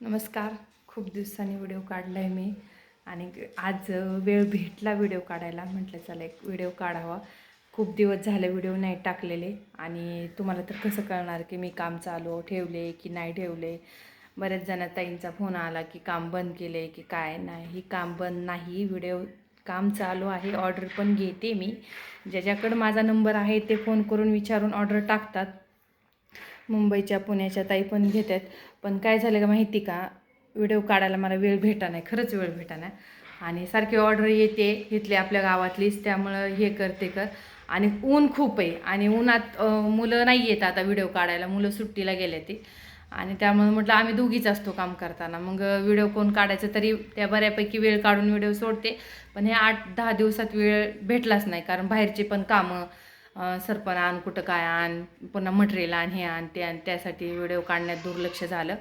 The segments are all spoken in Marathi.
नमस्कार. खूप दिवसांनी व्हिडिओ काढला आहे मी. आणि आज वेळ भेटला व्हिडिओ काढायला. म्हटलं चला एक व्हिडिओ काढावा. खूप दिवस झाले व्हिडिओ नाही टाकलेले. आणि तुम्हाला तर कसं कळणार की मी काम चालू ठेवले की नाही ठेवले? बऱ्याच जण ताईंचा फोन आला की काम बंद केले की काय नाही. काम बंद नाही व्हिडिओ काम चालू आहे ऑर्डर पण घेते मी. ज्याच्याकडं माझा नंबर आहे ते फोन करून विचारून ऑर्डर टाकतात. मुंबईच्या पुण्याच्या ताई पण घेतात. पण काय झालं का माहिती का? व्हिडिओ काढायला मला वेळ भेटा नाही खरंच वेळ भेटा नाही. आणि सारखी ऑर्डर येते इथली आपल्या गावातलीच त्यामुळं हे करते कर. आणि ऊन खूप आहे. आणि उन्हात मुलं नाही येत आता व्हिडिओ काढायला मुलं सुट्टीला गेले ते. आणि त्यामुळे म्हटलं आम्ही दोघीच असतो काम करताना. मग व्हिडिओ कोण काढायचं तरी त्या बऱ्यापैकी वेळ काढून व्हिडिओ सोडते. पण हे आठ दहा दिवसात वेळ भेटलाच नाही. कारण बाहेरचे पण कामं सरपण आण कुठं काय आण पुन्हा मटेरियल आण हे आण ते आण त्यासाठी व्हिडिओ काढण्यात दुर्लक्ष झालं.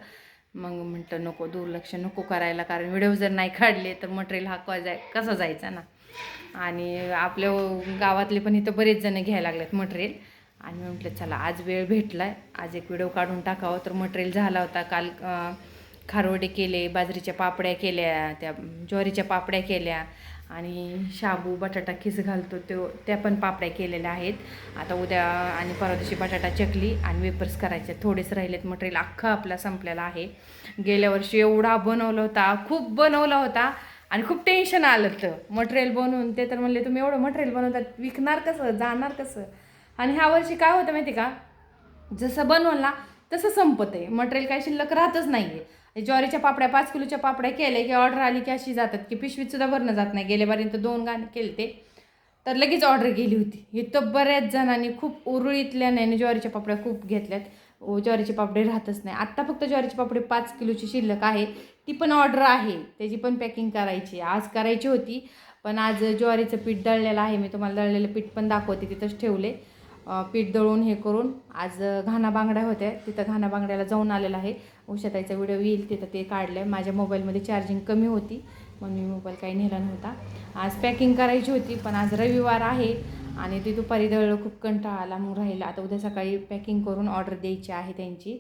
मग म्हटलं नको दुर्लक्ष नको करायला कारण व्हिडिओ जर नाही काढले तर मटेरियल हा जाय कसा जायचा ना? आणि आपल्या गावातले पण इथं बरेच जण घ्यायला लागलेत मटेरियल. आणि मी म्हटलं चला आज वेळ भेटला आहे आज एक व्हिडिओ काढून टाकावं. तर मटेरियल झाला होता. काल खारवडे केले बाजरीच्या पापड्या केल्या त्या ज्वारीच्या पापड्या केल्या आणि शाबू बटाटा खिस घालतो तो त्या पण पापड्या केलेल्या आहेत. आता उद्या आणि परवा दिवशी बटाटा चकली आणि वेपर्स करायचे. थोडेच राहिलेत मटेरियल. अख्खा आपला संपलेला आहे. गेल्या वर्षी एवढा बनवला होता खूप बनवला होता आणि खूप टेन्शन आलं तर मटेरियल बनवून ते तर म्हणले तुम्ही एवढं मटेरियल बनवतात विकणार कसं? जाणार कसं? आणि ह्या वर्षी काय होतं माहिती का? जसं बनवलं ना तसं संपत आहे. मटेरियल काही शिल्लक राहतच नाही आहे ज्वारीच्या पापड्या पाच किलोच्या पापड्या केल्या की ऑर्डर आली की अशी जातात की पिशवीतसुद्धा भरणं जात नाही. गेल्यापर्यंत दोन गाणे केले ते तर लगेच ऑर्डर गेली होती. इथं बऱ्याच जणांनी खूप उरुळीतल्याने ज्वारीच्या पापड्या खूप घेतल्यात. ओ, ज्वारीचे पापडे राहतच नाही. आत्ता फक्त ज्वारीचे पापडे पाच किलोची शिल्लक आहे. ती पण ऑर्डर आहे. त्याची पण पॅकिंग करायची आज करायची होती. पण आज ज्वारीचं पीठ दळलेलं आहे. मी तुम्हाला दळलेलं पीठ पण दाखवते. तिथंच ठेवले. पीठ दळून हे करून आज घाणा बांगड्या होत्या. तिथं घाणा बांगड्याला जाऊन आलेला आहे. उषाताईचा व्हिडिओ येईल तिथं ते काढलं आहे माझ्या मोबाईलमध्ये चार्जिंग कमी होती म्हणून मी मोबाईल काही नेला नव्हता. आज पॅकिंग करायची होती पण आज रविवार आहे आणि ते दुपारी दळलं खूप कंटाळा आला मग राहिला. आता उद्या सकाळी पॅकिंग करून ऑर्डर द्यायची आहे त्यांची.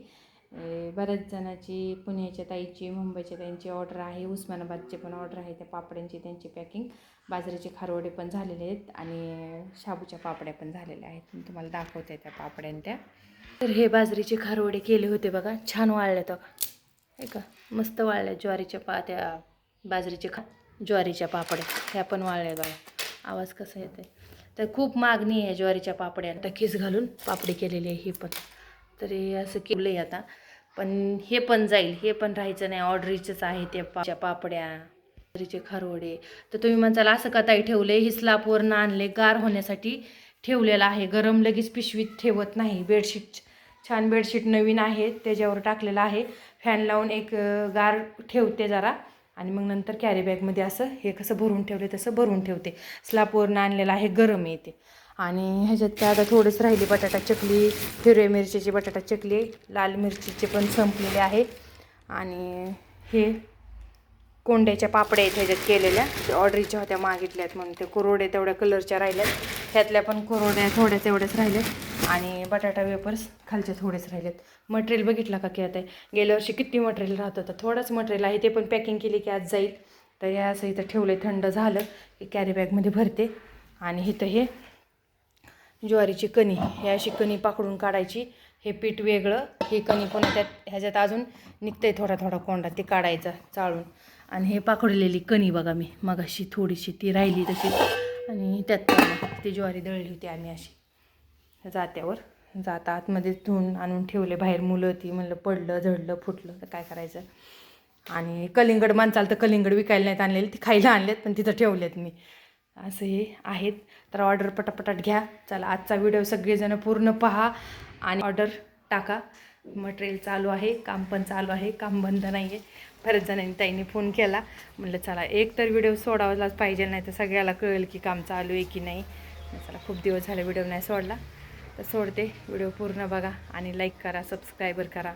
बऱ्याच जणांची पुण्याच्या ताईची मुंबईच्या ताईंची ऑर्डर आहे उस्मानाबादची पण ऑर्डर आहे त्या पापड्यांची त्यांची पॅकिंग बाजरीचे खारवडे पण झालेले आहेत आणि शाबूच्या पापड्या पण झालेल्या आहेत. मी तुम्हाला दाखवते त्या पापड्यां त्या. तर हे बाजरीचे खारवडे केले होते बघा. छान वाळल्यात बघा ऐका का? मस्त वाळल्या ज्वारीच्या पा त्या बाजरीचे खा ज्वारीच्या पापड्या. ह्या पण वाळल्या बघा. आवाज कसा येते तर खूप मागणी आहे ज्वारीच्या पापड्या आता घालून पापडी केलेली आहे ही पण. तर हे असं केलं आहे आता. पण हे पण जाईल हे पण राहायचं नाही. ऑर्डरीचंच आहे ते पाच्या पापड्या ऑर्डरीचे खारवडे. तर तुम्ही म्हणताल असं का ताई ठेवले ही स्लापवरनं आणले गार होण्यासाठी ठेवलेलं आहे. गरम लगेच पिशवीत ठेवत नाही. बेडशीट छान बेडशीट नवीन आहे त्याच्यावर टाकलेलं आहे. फॅन लावून एक गार ठेवते जरा. आणि मग नंतर कॅरी बॅगमध्ये असं हे कसं भरून ठेवले तसं भरून ठेवते. स्लापवरनं आणलेलं आहे गरम येते. आणि ह्याच्यात काय आता थोडेच राहिली बटाटा चकली हिरव्या मिरचीची बटाटा चकली लाल मिरचीचे पण संपलेले आहे. आणि हे कोंड्याच्या पापड्या आहेत ह्याच्यात केलेल्या. ऑर्डरीच्या होत्या मागितल्यात म्हणून ते कुरोडे तेवढ्या कलरच्या राहिल्यात. ह्यातल्या पण कुरोड्या थोड्या तेवढ्याच राहिल्यात. आणि बटाटा वेपर्स खालचे थोडेच राहिलेत मटेरियल बघितला का की आता गेल्या वर्षी किती मटेरियल राहत? होतं थोडंच मटेरियल आहे ते पण पॅकिंग केली की आज जाईल. तर हे असं इथं ठेवलं थंड झालं की कॅरी बॅगमध्ये भरते. आणि इथं हे ज्वारीची कणी हे अशी कणी पाकडून काढायची. हे पीठ वेगळं हे कणी पुन्हा त्यात ह्याच्यात अजून निघतंय थोडा थोडा कोंडा ते काढायचा चाळून. आणि हे पाकडलेली कणी बघा मी मग अशी थोडीशी ती राहिली तशी. आणि त्यात ती ज्वारी दळली होती आम्ही अशी. जात्यावर जाता आतमध्ये धुवून आणून ठेवले बाहेर मुलं ती म्हणलं पडलं झडलं फुटलं तर काय करायचं? आणि कलिंगड माणसाला तर कलिंगड विकायला नाहीत आणलेले ती खायला आणलेत पण तिथं ठेवलेत मी. असं हे आहेत. तर ऑर्डर पटापटात घ्या. चला आजचा व्हिडिओ सगळेजण पूर्ण पहा आणि ऑर्डर टाका. मटेरियल चालू आहे काम पण चालू आहे काम बंद नाही आहे बऱ्याच जणांनी ताईने फोन केला. म्हटलं चला एक तर व्हिडिओ सोडावालाच पाहिजे नाही तर सगळ्याला कळेल की काम चालू आहे की नाही. चला खूप दिवस झाले व्हिडिओ नाही सोडला. तर सोडते. व्हिडिओ पूर्ण बघा आणि लाईक करा सबस्क्रायबर करा.